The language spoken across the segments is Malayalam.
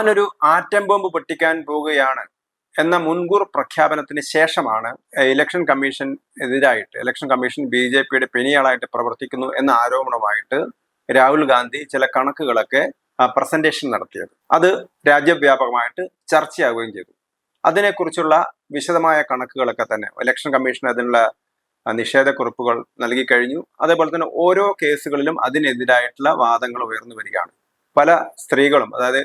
താനൊരു ആറ്റം ബോംബ് പൊട്ടിക്കാൻ പോവുകയാണ് എന്ന മുൻകൂർ പ്രഖ്യാപനത്തിന് ശേഷമാണ് ഇലക്ഷൻ കമ്മീഷൻ എതിരായിട്ട് ഇലക്ഷൻ കമ്മീഷൻ ബി ജെ പിയുടെ പെനിയാളായിട്ട് പ്രവർത്തിക്കുന്നു എന്ന ആരോപണമായിട്ട് രാഹുൽ ഗാന്ധി ചില കണക്കുകളൊക്കെ പ്രസന്റേഷൻ നടത്തിയത്. അത് രാജ്യവ്യാപകമായിട്ട് ചർച്ചയാവുകയും ചെയ്തു. അതിനെക്കുറിച്ചുള്ള വിശദമായ കണക്കുകളൊക്കെ തന്നെ ഇലക്ഷൻ കമ്മീഷൻ അതിനുള്ള നിഷേധക്കുറിപ്പുകൾ നൽകി കഴിഞ്ഞു. അതേപോലെ തന്നെ ഓരോ കേസുകളിലും അതിനെതിരായിട്ടുള്ള വാദങ്ങൾ ഉയർന്നു വരികയാണ്. പല സ്ത്രീകളും അതായത്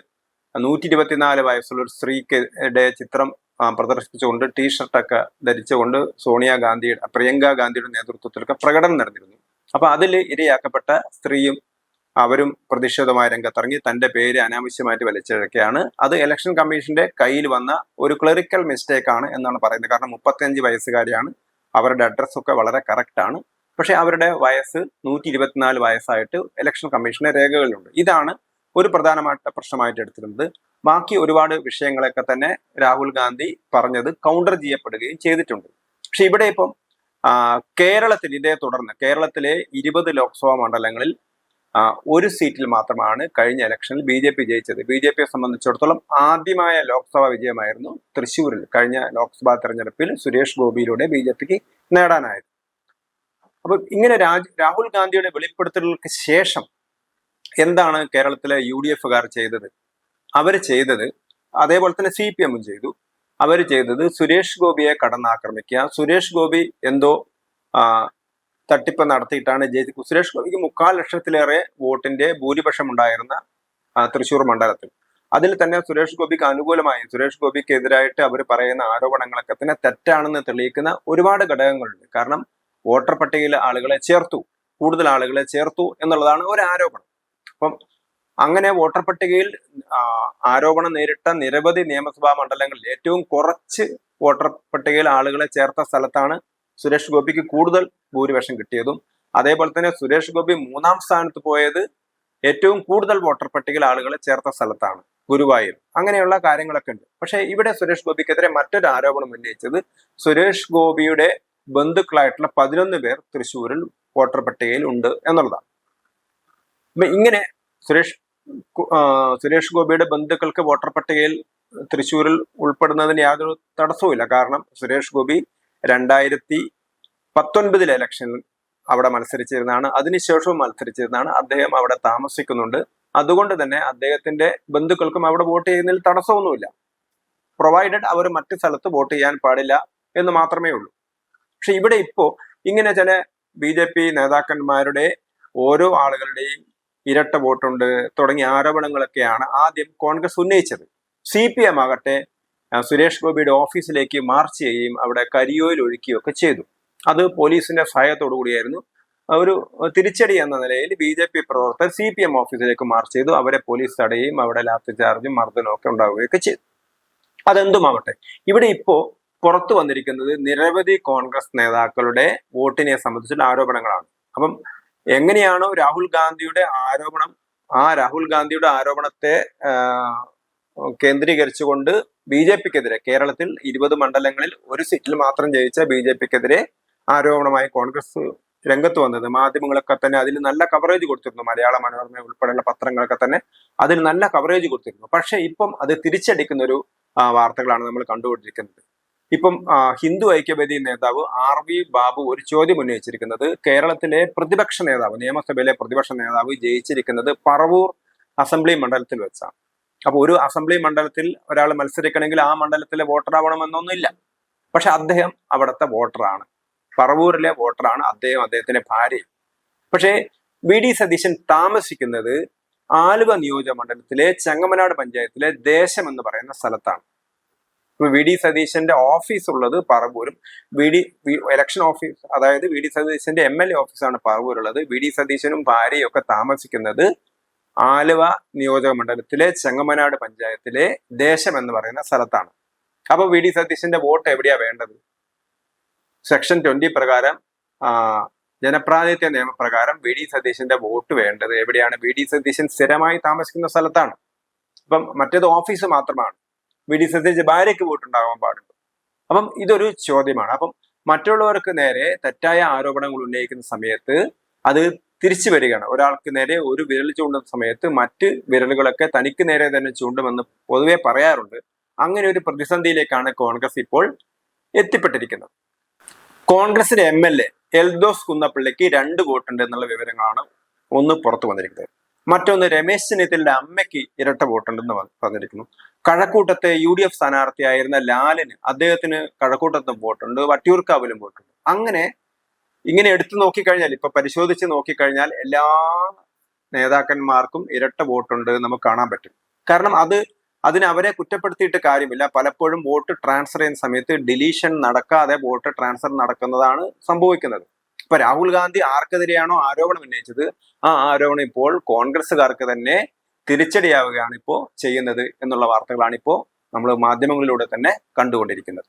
നൂറ്റി ഇരുപത്തിനാല് വയസ്സുള്ള ഒരു സ്ത്രീയുടെ ചിത്രം പ്രദർശിപ്പിച്ചുകൊണ്ട് ടീഷർട്ടൊക്കെ ധരിച്ചുകൊണ്ട് സോണിയാഗാന്ധിയുടെ പ്രിയങ്ക ഗാന്ധിയുടെ നേതൃത്വത്തിലൊക്കെ പ്രകടനം നടന്നിരുന്നു. അപ്പൊ അതിൽ ഇരയാക്കപ്പെട്ട സ്ത്രീയും അവരും പ്രതിഷേധമായ രംഗത്തിറങ്ങി തന്റെ പേര് അനാവശ്യമായിട്ട് വലിച്ചിഴക്കുകയാണ്. അത് ഇലക്ഷൻ കമ്മീഷന്റെ കയ്യിൽ വന്ന ഒരു ക്ലറിക്കൽ മിസ്റ്റേക്ക് ആണ് എന്നാണ് പറയുന്നത്. കാരണം മുപ്പത്തിയഞ്ച് വയസ്സുകാരിയാണ്. അവരുടെ അഡ്രസ്സൊക്കെ വളരെ കറക്റ്റ് ആണ് പക്ഷെ അവരുടെ വയസ്സ് നൂറ്റി ഇരുപത്തിനാല് വയസ്സായിട്ട് ഇലക്ഷൻ കമ്മീഷന്റെ രേഖകളിലുണ്ട്. ഇതാണ് ഒരു പ്രധാനമായിട്ട് പ്രശ്നമായിട്ട് എടുത്തിരുന്നത്. ബാക്കി ഒരുപാട് വിഷയങ്ങളൊക്കെ തന്നെ രാഹുൽ ഗാന്ധി പറഞ്ഞത് കൗണ്ടർ ചെയ്യപ്പെടുകയും ചെയ്തിട്ടുണ്ട്. പക്ഷെ ഇവിടെ ഇപ്പം കേരളത്തിൽ ഇതേ തുടർന്ന് കേരളത്തിലെ ഇരുപത് ലോക്സഭാ മണ്ഡലങ്ങളിൽ ഒരു സീറ്റിൽ മാത്രമാണ് കഴിഞ്ഞ ഇലക്ഷനിൽ ബി ജെ പി ജയിച്ചത്. ബി ജെ പിയെ സംബന്ധിച്ചിടത്തോളം ആദ്യമായ ലോക്സഭാ വിജയമായിരുന്നു തൃശ്ശൂരിൽ കഴിഞ്ഞ ലോക്സഭാ തെരഞ്ഞെടുപ്പിൽ സുരേഷ് ഗോപിയിലൂടെ ബി ജെ പിക്ക് നേടാനായത്. അപ്പൊ ഇങ്ങനെ രാജ് രാഹുൽ ഗാന്ധിയുടെ വെളിപ്പെടുത്തലുകൾക്ക് ശേഷം എന്താണ് കേരളത്തിലെ യു ഡി എഫുകാർ ചെയ്തത്? അവർ ചെയ്തത് അതേപോലെ തന്നെ സി പി എമ്മും ചെയ്തു. അവർ ചെയ്തത് സുരേഷ് ഗോപിയെ കടന്നാക്രമിക്കുക. സുരേഷ് ഗോപി എന്തോ തട്ടിപ്പ് നടത്തിയിട്ടാണ് ജയിച്ചത് സുരേഷ് ഗോപിക്ക് മുക്കാൽ ലക്ഷത്തിലേറെ വോട്ടിന്റെ ഭൂരിപക്ഷം ഉണ്ടായിരുന്ന തൃശൂർ മണ്ഡലത്തിൽ. അതിൽ തന്നെ സുരേഷ് ഗോപിക്ക് അനുകൂലമായി സുരേഷ് ഗോപിക്ക് എതിരായിട്ട് അവർ പറയുന്ന ആരോപണങ്ങളൊക്കെ തന്നെ തെറ്റാണെന്ന് തെളിയിക്കുന്ന ഒരുപാട് ഘടകങ്ങളുണ്ട്. കാരണം വോട്ടർ പട്ടികയിൽ ആളുകളെ ചേർത്തു കൂടുതൽ ആളുകളെ ചേർത്തു എന്നുള്ളതാണ് ഒരു ആരോപണം. അപ്പം അങ്ങനെ വോട്ടർ പട്ടികയിൽ ആരോപണം നേരിട്ട നിരവധി നിയമസഭാ മണ്ഡലങ്ങളിൽ ഏറ്റവും കുറച്ച് വോട്ടർ പട്ടികയിൽ ആളുകളെ ചേർത്ത സ്ഥലത്താണ് സുരേഷ് ഗോപിക്ക് കൂടുതൽ ഭൂരിപക്ഷം കിട്ടിയതും. അതേപോലെ തന്നെ സുരേഷ് ഗോപി മൂന്നാം സ്ഥാനത്ത് പോയത് ഏറ്റവും കൂടുതൽ വോട്ടർ പട്ടികയിൽ ആളുകളെ ചേർത്ത സ്ഥലത്താണ് ഗുരുവായൂർ. അങ്ങനെയുള്ള കാര്യങ്ങളൊക്കെ ഉണ്ട്. പക്ഷേ ഇവിടെ സുരേഷ് ഗോപിക്കെതിരെ മറ്റൊരു ആരോപണം ഉന്നയിച്ചത് സുരേഷ് ഗോപിയുടെ ബന്ധുക്കളായിട്ടുള്ള പതിനൊന്ന് പേർ തൃശ്ശൂരിൽ വോട്ടർ പട്ടികയിൽ ഉണ്ട് എന്നുള്ളതാണ്. ഇങ്ങനെ സുരേഷ് സുരേഷ് ഗോപിയുടെ ബന്ധുക്കൾക്ക് വോട്ടർ പട്ടികയിൽ തൃശ്ശൂരിൽ ഉൾപ്പെടുന്നതിന് യാതൊരു തടസ്സവുമില്ല. കാരണം സുരേഷ് ഗോപി രണ്ടായിരത്തി പത്തൊൻപതിലെ ഇലക്ഷനിൽ അവിടെ മത്സരിച്ചിരുന്നതാണ്. അതിനുശേഷവും മത്സരിച്ചിരുന്നതാണ്. അദ്ദേഹം അവിടെ താമസിക്കുന്നുണ്ട്. അതുകൊണ്ട് തന്നെ അദ്ദേഹത്തിന്റെ ബന്ധുക്കൾക്കും അവിടെ വോട്ട് ചെയ്യുന്നതിൽ തടസ്സമൊന്നുമില്ല. പ്രൊവൈഡഡ് അവർ മറ്റു സ്ഥലത്ത് വോട്ട് ചെയ്യാൻ പാടില്ല എന്ന് മാത്രമേ ഉള്ളൂ. പക്ഷെ ഇവിടെ ഇപ്പോ ഇങ്ങനെ ചില ബി നേതാക്കന്മാരുടെ ഓരോ ആളുകളുടെയും ഇരട്ട വോട്ടുണ്ട് തുടങ്ങിയ ആരോപണങ്ങളൊക്കെയാണ് ആദ്യം കോൺഗ്രസ് ഉന്നയിച്ചത്. സി പി എം ആകട്ടെ സുരേഷ് ഗോപിയുടെ ഓഫീസിലേക്ക് മാർച്ച് ചെയ്യുകയും അവിടെ കരിയോയിൽ ഒഴുക്കുകയും ഒക്കെ ചെയ്തു. അത് പോലീസിന്റെ സഹായത്തോടു കൂടിയായിരുന്നു. ഒരു തിരിച്ചടി എന്ന നിലയിൽ ബി ജെ പി പ്രവർത്തകർ സി പി എം ഓഫീസിലേക്ക് മാർച്ച് ചെയ്തു. അവരെ പോലീസ് തടയുകയും അവിടെ ലാത്തി ചാർജും മർദ്ദനവും ഒക്കെ ഉണ്ടാവുകയൊക്കെ ചെയ്തു. അതെന്തുമാവട്ടെ ഇവിടെ ഇപ്പോ പുറത്തു വന്നിരിക്കുന്നത് നിരവധി കോൺഗ്രസ് നേതാക്കളുടെ വോട്ടിനെ സംബന്ധിച്ചുള്ള ആരോപണങ്ങളാണ്. അപ്പം എങ്ങനെയാണോ രാഹുൽ ഗാന്ധിയുടെ ആരോപണം ആ രാഹുൽ ഗാന്ധിയുടെ ആരോപണത്തെ കേന്ദ്രീകരിച്ചുകൊണ്ട് ബി ജെ പിക്കെതിരെ കേരളത്തിൽ ഇരുപത് മണ്ഡലങ്ങളിൽ ഒരു സീറ്റിൽ മാത്രം ജയിച്ച ബി ജെ പിക്കെതിരെ ആരോപണമായി കോൺഗ്രസ് രംഗത്ത് വന്നത്. മാധ്യമങ്ങളൊക്കെ തന്നെ അതിൽ നല്ല കവറേജ് കൊടുത്തിരുന്നു. മലയാള മനോരമ ഉൾപ്പെടെയുള്ള പത്രങ്ങളൊക്കെ തന്നെ അതിൽ നല്ല കവറേജ് കൊടുത്തിരുന്നു. പക്ഷെ ഇപ്പം അത് തിരിച്ചടിക്കുന്ന ഒരു വാർത്തകളാണ് നമ്മൾ കണ്ടുകൊണ്ടിരിക്കുന്നത്. ഇപ്പം ഹിന്ദു ഐക്യവേദി നേതാവ് ആർ വി ബാബു ഒരു ചോദ്യം ഉന്നയിച്ചിരിക്കുന്നത്. കേരളത്തിലെ പ്രതിപക്ഷ നേതാവ് നിയമസഭയിലെ പ്രതിപക്ഷ നേതാവ് ജയിച്ചിരിക്കുന്നത് പറവൂർ അസംബ്ലി മണ്ഡലത്തിൽ വെച്ചാണ്. അപ്പൊ ഒരു അസംബ്ലി മണ്ഡലത്തിൽ ഒരാൾ മത്സരിക്കണമെങ്കിൽ ആ മണ്ഡലത്തിലെ വോട്ടറാവണമെന്നൊന്നുമില്ല പക്ഷെ അദ്ദേഹം അവിടുത്തെ വോട്ടറാണ്. പറവൂരിലെ വോട്ടറാണ് അദ്ദേഹം അദ്ദേഹത്തിന്റെ ഭാര്യ പക്ഷേ വി ഡി സതീശൻ താമസിക്കുന്നത് ആലുവ നിയോജക മണ്ഡലത്തിലെ ചെങ്ങമനാട് പഞ്ചായത്തിലെ ദേശം എന്ന് പറയുന്ന സ്ഥലത്താണ്. ഇപ്പൊ വി ഡി സതീശന്റെ ഓഫീസ് ഉള്ളത് പറവൂരും വി ഡി ഇലക്ഷൻ ഓഫീസ് അതായത് വി ഡി സതീശന്റെ എം എൽ എ ഓഫീസാണ് പറവൂരുള്ളത് വി ഡി സതീശനും ഭാര്യയും ഒക്കെ താമസിക്കുന്നത് ആലുവ നിയോജക മണ്ഡലത്തിലെ ചെങ്ങമനാട് പഞ്ചായത്തിലെ ദേശം എന്ന് പറയുന്ന സ്ഥലത്താണ്. അപ്പൊ വി ഡി സതീശന്റെ വോട്ട് എവിടെയാ വേണ്ടത്? സെക്ഷൻ ട്വന്റി പ്രകാരം ജനപ്രാതിനിധ്യ നിയമപ്രകാരം വി ഡി സതീശന്റെ വോട്ട് വേണ്ടത് എവിടെയാണ്? വി ഡി സതീശൻ സ്ഥിരമായി താമസിക്കുന്ന സ്ഥലത്താണ്. ഇപ്പം മറ്റേത് ഓഫീസ് മാത്രമാണ്. വി ഡി സതീശ് ഭാര്യയ്ക്ക് വോട്ടുണ്ടാകാൻ പാടുള്ളൂ. അപ്പം ഇതൊരു ചോദ്യമാണ്. അപ്പം മറ്റുള്ളവർക്ക് നേരെ തെറ്റായ ആരോപണങ്ങൾ ഉന്നയിക്കുന്ന സമയത്ത് അത് തിരിച്ചു വരികയാണ്. ഒരാൾക്ക് നേരെ ഒരു വിരൽ ചൂണ്ടുന്ന സമയത്ത് മറ്റ് വിരലുകളൊക്കെ തനിക്ക് നേരെ തന്നെ ചൂണ്ടുമെന്ന് പൊതുവെ പറയാറുണ്ട്. അങ്ങനെ ഒരു പ്രതിസന്ധിയിലേക്കാണ് കോൺഗ്രസ് ഇപ്പോൾ എത്തിപ്പെട്ടിരിക്കുന്നത്. കോൺഗ്രസിന്റെ എം എൽ എ എൽദോസ് കുന്നപ്പള്ളിക്ക് രണ്ട് വോട്ടുണ്ട് എന്നുള്ള വിവരങ്ങളാണ് ഒന്ന് പുറത്തു വന്നിരിക്കുന്നത്. മറ്റൊന്ന് രമേശ് ചെന്നിത്തലിന്റെ അമ്മയ്ക്ക് ഇരട്ട വോട്ടുണ്ടെന്ന് പറഞ്ഞിരിക്കുന്നു. കഴക്കൂട്ടത്തെ യു ഡി എഫ് സ്ഥാനാർത്ഥിയായിരുന്ന ലാലിന് അദ്ദേഹത്തിന് കഴക്കൂട്ടത്തും വോട്ടുണ്ട് വട്ടിയൂർക്കാവിലും വോട്ടുണ്ട്. അങ്ങനെ ഇങ്ങനെ എടുത്തു നോക്കിക്കഴിഞ്ഞാൽ ഇപ്പൊ പരിശോധിച്ച് നോക്കിക്കഴിഞ്ഞാൽ എല്ലാ നേതാക്കന്മാർക്കും ഇരട്ട വോട്ടുണ്ട് നമുക്ക് കാണാൻ പറ്റും. കാരണം അത് അതിന് അവരെ കുറ്റപ്പെടുത്തിയിട്ട് കാര്യമില്ല. പലപ്പോഴും വോട്ട് ട്രാൻസ്ഫർ ചെയ്യുന്ന സമയത്ത് ഡിലീഷൻ നടക്കാതെ വോട്ട് ട്രാൻസ്ഫർ നടക്കുന്നതാണ് സംഭവിക്കുന്നത്. ഇപ്പൊ രാഹുൽ ഗാന്ധി ആർക്കെതിരെയാണോ ആരോപണം ഉന്നയിച്ചത്? ആ ആരോപണം ഇപ്പോൾ കോൺഗ്രസ്സുകാർക്ക് തന്നെ തിരിച്ചടിയാവുകയാണ് ഇപ്പോൾ ചെയ്യുന്നത് എന്നുള്ള വാർത്തകളാണ് ഇപ്പോൾ നമ്മൾ മാധ്യമങ്ങളിലൂടെ തന്നെ കണ്ടുകൊണ്ടിരിക്കുന്നത്.